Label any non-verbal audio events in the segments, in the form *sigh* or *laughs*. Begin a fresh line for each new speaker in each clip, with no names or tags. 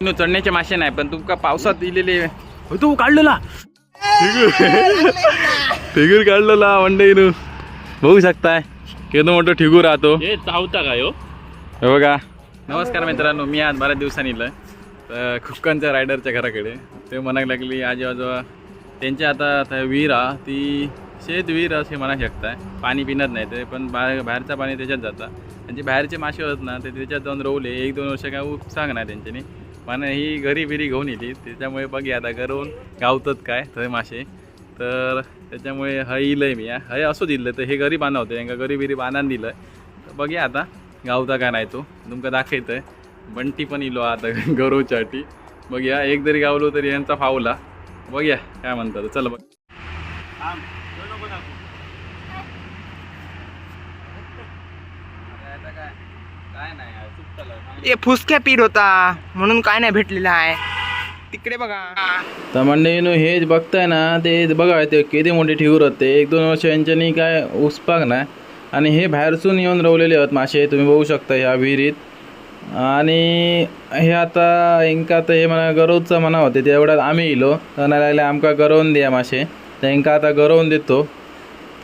No चढण्याचे मासे नाही पण तुमका पावसात दिलेले तू काढलेला. ठिगूर काढलेला वनडे इनू बघू शकताय केवढं मोठं ठिगूर राहतो.
हे चावता काय हो?
हे बघा. नमस्कार मित्रांनो मी आज बऱ्याच दिवसांनी इलं तर खुक्कांच्या रायडरच्या घराकडे. ते म्हणायला लागली आजी आजोबा त्यांच्या आता विहीर हा ती शेत विहीर असे म्हणा शकताय. पाणी पिणत नाही ते पण बाहेर बाहेरचं पाणी त्याच्यात जातं. आणि जे बाहेरचे मासे होत ना ते त्याच्यात जाऊन रोवले एक दोन वर्ष काय उपसांग नाही त्यांच्यानी. पण ही घरी बिरी घेऊन येते. त्याच्यामुळे बघूया आता घरून गावतात काय थंय मासे. तर त्याच्यामुळे हय इलंय मी हय असं दिलं तर हे घरी बांधवते त्यांना घरी बिरी बांधान दिलं. तर बघूया आता गावता का नाही तो. तुमका दाखवतोय. बंटी पण इलो आता *laughs* गौरवच्यासाठी बघूया एक जरी गावलो तरी यांचा फावला. बघूया काय म्हणतात चला बघ.
ते फुसक्या पीठ होता म्हणून काय नाही भेटलेला आहे. तिकडे बघा.
तर मंडळीनो हेच बघताय ना ते बघा ते किती मोठे ठिगूर होते. एक दोन वर्ष यांच्यानी काय उसपाक नाही आणि हे बाहेरसून येऊन रवलेले आहेत मासे तुम्ही बघू शकता ह्या विहिरीत. आणि हे आता इंका तर हे म्हणा गरवचं म्हणा होते तेवढ्यात आम्ही इलो. तर नाही लागले आमका गरवून द्या मासे. तर इंका आता गरवून देतो.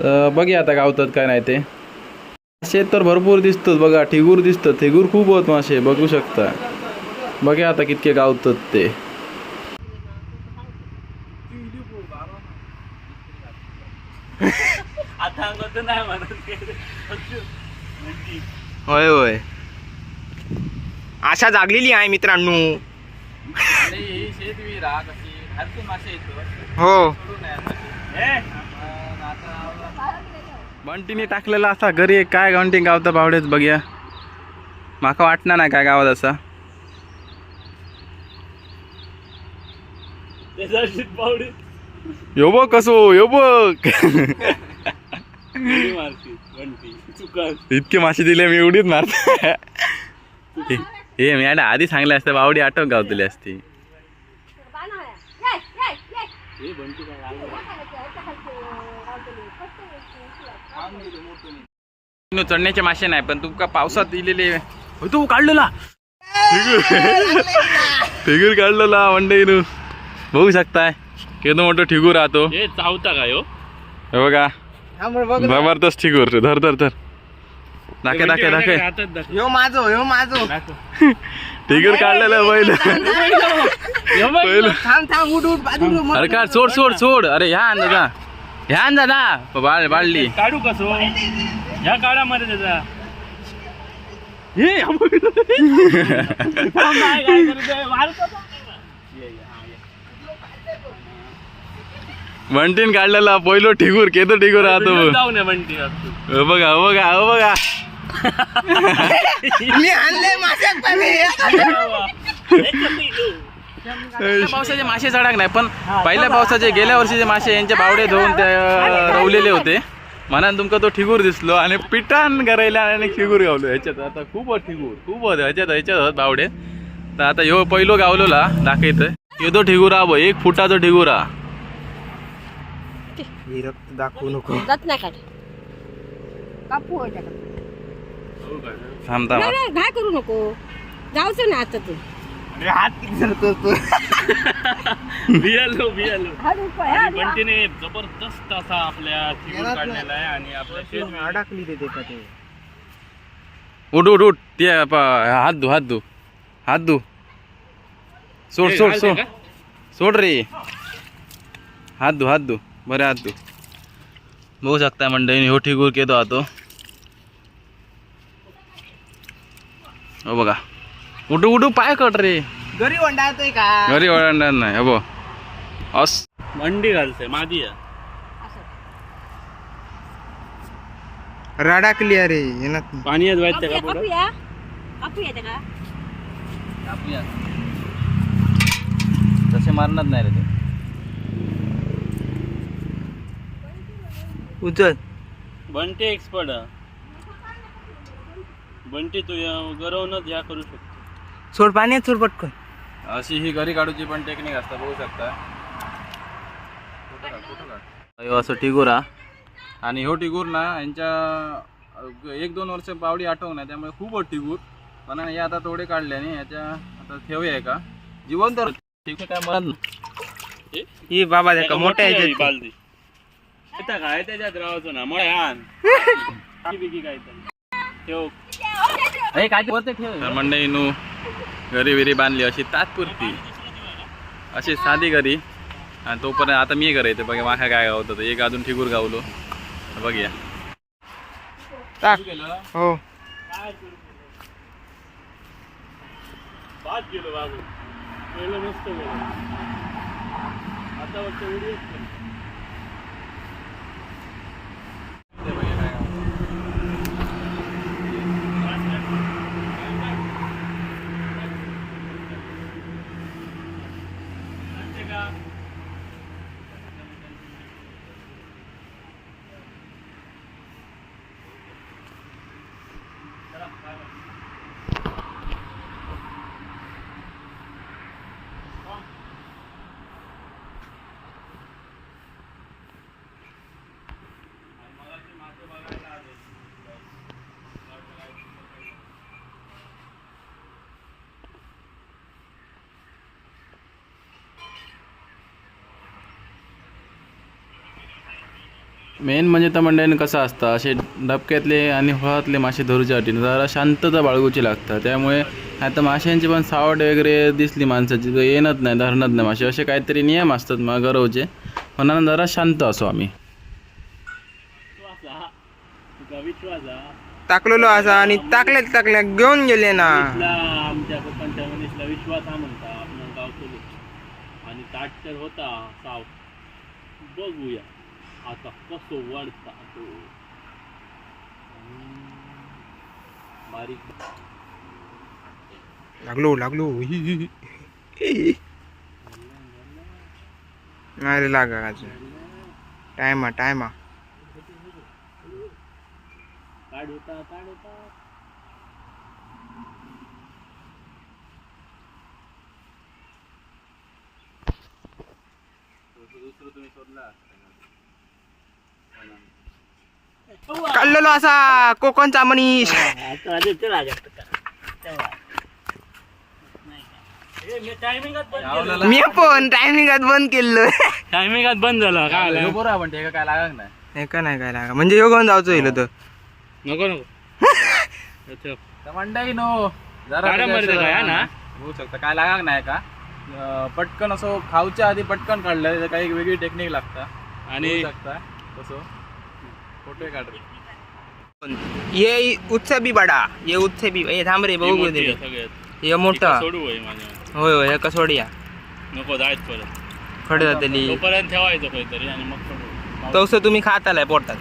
तर बघूया आता गावतात काय नाही ते. मासे तर भरपूर दिसतात बघा ठिगूर दिसतात. ठिगूर खूप होत मासे बघू शकता. बघा आता कितके गावतात ते.
होय होय. आशा जागलेली आहे मित्रांनो.
ही शेतविहीर हा कशी बाहेरतून मासे येतो
हो
बंटीने टाकलेला असा घरी काय गंटी गावता बावडेच बघया. माका वाटणार नाही काय गावात असा.
त्याचा
यो बघ कसो यो बघ. इतके मासे दिले मी एवढीच मारत. हे मी आधी सांगले असते बावडी आठव गावतली असती
हे घंटी काय लागलं?
नो चढण्याचे मासे नाही पण तुमका पावसात दिलेले तू काढलेला. ठिगूर काढलेला वनडे इनू बघू शकताय. केवढं मोठं ठिगूर राहतो
हे चावता काय हो?
हे बघा. जबरदस्त ठिगूर. धर धर धर. दाखे दाखे दाखे
हातात दाखव.
ह्यो माझो ह्यो माझो. *laughs*
ठिगूर काढलेलं
बघ,
बाजू
अरे का सोड सोड सोड. अरे ह्या आण दादा ह्या आण दादा बाळ बाळली.
काढू कसो ह्या काळामध्ये त्याचा बघ.
म्हणतीन काढलेला पहिलो ठिगूर केतो ठिगूर राहतो. हो बघा हो बघा हो बघा.
मी आणले माझ्या
पावसाचे मासे चढाक नाही पण पहिल्या पावसाचे गेल्या वर्षीचे मासे यांचे बावडे धुवून ते रवलेले होते. म्हणून तुमका तो ठिगूर दिसलो आणि पिठान करायला आणि ठिगूर गावलो. ह्याच्यात आता खूप ठिगूर खूप होत ह्याच्यात ह्याच्यात होत बावडे. तर आता ह्यो पहिलो गावलोला दाखवत ह्यो तो ठिगुरा बघ एक फुटाचो ठिगुरा
हे. रक्त दाखवू नको.
जात नाही कापू नाही, घाय करू नको. जाऊच ना आता तू.
हात किती तू?
बियालो बियालो. बंटीने जबरदस्त असा आपल्या काढलेला आहे आणि आपल्या शेत
अडकली ते का ते.
उठ उठ उठ. ते प- हात धु हात धु. हात धु. सोड सोड सोड. सोड रे. हात धु हात धु. बरे हात धु. बघू शकता मंडळी हो ठिगूर केतो आतो हो बघा. उठू उठू पाय कट रे.
घरी वंडाळतोय का?
घरी ओळखणार नाही हो बघ. अस.
मंडी घालते मादी आहे.
रडाकली अरे येणार
पाणी येत का
कापूया,
पुढं
कापूया. कापूया त्याला
तसे मारणार नाही रे ते.
उचल.
बंटी एक्सपर्ट बंटी तू या- गरवणच ह्या करू शकतो.
सोड पाण्यात सोड पटकन.
अशी ही घरी काढूची पण टेक्निक असता बघू शकता. ह्यो असं टिगोरा आणि ह्यो टिगूर ना यांच्या एक दोन वर्ष पावडी आठवून आहे त्यामुळे खूप टिगूर. पण हे आता थोडे काढले आणि याच्या आता ठेवूया का? जिवंत ठीक काय म्हणत ना.
ही बाबा त्या मोठ्या ह्याच्यात
बालदी. काय त्याच्यात राहायचो ना मळे आण *laughs* बिगी काय ठेव.
तर नू घरी विरी बांधली अशी तात्पुरती. अशी साधी घरी. आणि तोपर्यंत आता मी घरी येते. बघा माका काय गावत होतं एक अजून ठिगूर गावलो. बघूया.
टाक. हो.
गेलो बाबू. मस्त आता
मेन म्हणजे तर मंडळीनं कसं असतं असे डबक्यातले आणि फळातले मासे धरूच्यासाठी जरा शांतता बाळगूची लागतात. त्यामुळे आता माशांची पण सावट वगैरे दिसली माणसाची तर येणत नाही धरणत नाही मासे. असे काहीतरी नियम असतात मग गरवचे म्हणून जरा शांत असो आम्ही.
टाकलेलो असा आणि टाकल्या टाकल्या घेऊन गेले ना.
आमच्या कोकणच्या मनीसला विश्वास हा म्हणता आपण गावतो आणि ताट तर होता साव बघूया. आता कसो वाढता तो. बारीक.
लागलो लागलो. नाही रे लागा अजून टायमा टायमा.
होता ताड होता
काढलेलो असा कोकणचा मनीष. मी पण टायमिंगात बंद केलं.
टायमिंगात बंद झाला काय आलं?
बरोबर आपण ते काय लागत नाही.
हे का नाही काय लागा म्हणजे ह्यो घेऊन जायचं येईल तर
नको नको. *laughs*
मंडळी नो. जरा
हा ना?
होऊ शकतं. काय लागाक नाही का? पटकन असं खाऊच्या आधी पटकन काढलं त्याचं काही एक वेगळी टेक्निक लागतं.
आणि
होऊ फ़ोटो काढ
ये उससे बी बडा ये उससे बी ये थांब रे
ही
बघू दे हे मोठा
सोडू होय माझ्या.
होय होय कसोडिया.
नको जायच परत.
खडे जातली
तोपर्यंत ठेवायचं काहीतरी आणि मग सोडू
तवस तुम्ही खात आलाय पोटात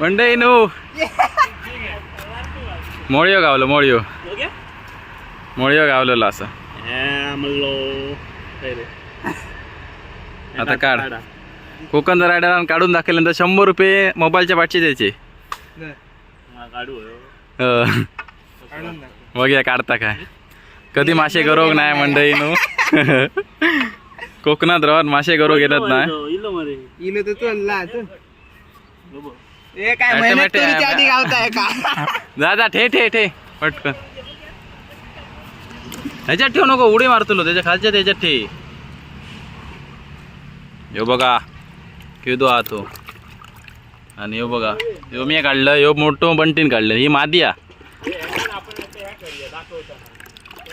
मंडळी नो मोळयो गावलो मोळयो. मोळयो गावलेलो असं. आता काढ. कोकण रायडर काढून दाखवल्यानंतर शंभर रुपये मोबाईलच्या पाठचे द्यायचे.
काढू
अं, बघूया काढता काय. कधी मासे गरोग नाही मंडळी नो *laughs* कोकणात राहत मासे गरोग येतात नाही
इलो मध्ये
इलो तर चलला
बघ.
काय
Automatic
मेहनत
आहे.
करूच्या आधी गावताय का? *laughs*
जा जा ठे ठे ठे पटकन. ह्याच्यात ठेव नको उडी मारतो त्याच्या खालच्या त्याच्यात ठे. यो बघा किदो हा तो. आणि यो बघा यो मी काढलं यो मोठं बंटीन काढलं ही मादिया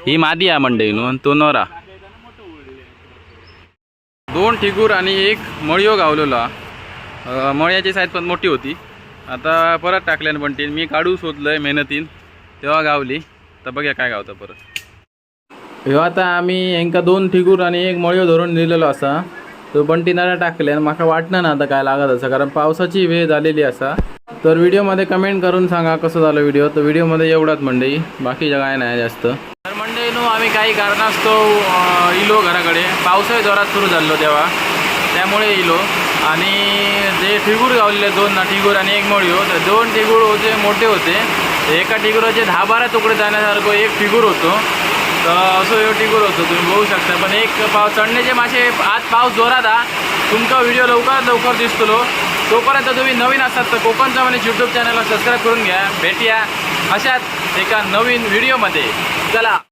ही. मादिया मंडई नु तो नोरा दोन ठिगूर आणि एक मळयो गावलेला. मळ्याची साईज पण मोठी होती. आता परत टाकल्यानं बंटीन. मी काढू शोधलंय मेहनतीन. तेव्हा गावली. तर बघ्या काय गावतं परत. ह्यो आता आम्ही हेंका दोन ठिगूर आणि एक मळयो धरून दिलेलो असा. तो बंटीनाला टाकले आणि म्हाका वाटणं ना आता काय लागत असं. कारण पावसाची वेळ झालेली असा. तर व्हिडिओमध्ये कमेंट करून सांगा कसं झालं व्हिडिओ तर व्हिडिओमध्ये एवढाच म्हणजे बाकी काय नाही जास्त. मित्रांनो आम्ही काही कारणास्तव इलो घराकडे. पावसाळी जोरात सुरू झालो तेव्हा. त्यामुळे इलो. आणि जे ठिगूर गावलेले दोन ना ठिगूर आणि एक मोळी तर दोन ठिगूर होते मोठे होते. एका ठिगुराचे दहा बारा तुकडे जाण्यासारखं एक ठिगूर होतो. तर असं हे ठिगूर होतो तुम्ही बघू शकता. पण एक पाव चढण्याचे मासे आज पाऊस जोरात हा. तुमचा व्हिडिओ लवकरात लवकर दिसतो तोपर्यंत तुम्ही नवीन असतात तर कोकणचा म्हणजे यूट्यूब चॅनलला सबस्क्राईब करून घ्या भेटूया अशाच एका नवीन व्हिडिओमध्ये. चला.